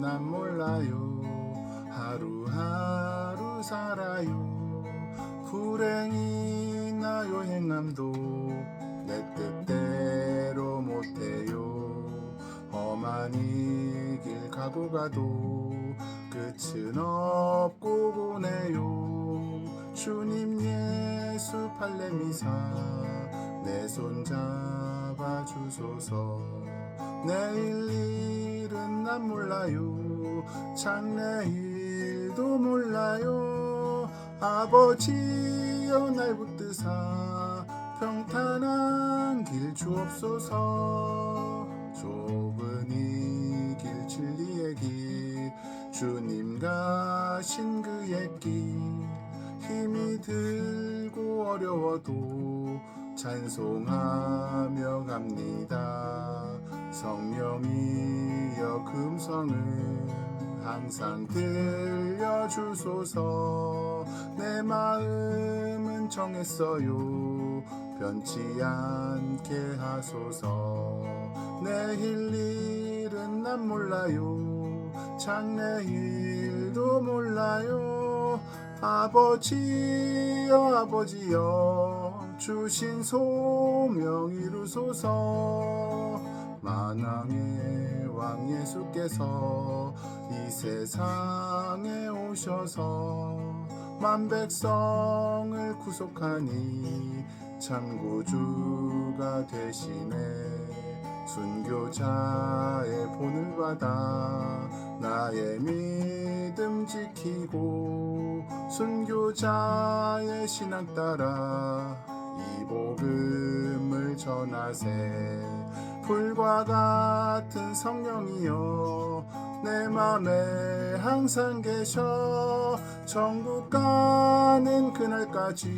난 몰라요. 하루하루 살아요. 불행이나요 행함도 내 뜻대로 못해요. 험한 이길 가고 가도 끝은 없고 보내요. 주님 예수 팔레미사 내 손 잡아 주소서. 내일 일은 난 몰라요. 장래 일도 몰라요. 아버지여 날 붙드사 평탄한 길 주옵소서. 좁은 이 길 진리의 길 주님 가신 그의 길. 힘이 들고 어려워도 찬송하며 갑니다 성령이여 금성을 항상 들려주소서. 내 마음은 정했어요. 변치 않게 하소서. 내일 일은 난 몰라요. 장래 일도 몰라요. 아버지여 아버지여 주신 소명 이루소서 만왕의 왕 예수께서 이 세상에 오셔서 만 백성을 구속하니 참 구주가 되시네. 순교자의 본을 받아 나의 믿음 지키고 순교자의 신앙 따라 이 복음을 전하세 불과 같은 성령이여 내 맘에 항상 계셔. 천국 가는 그날까지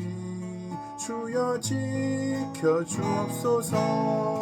주여 지켜 주옵소서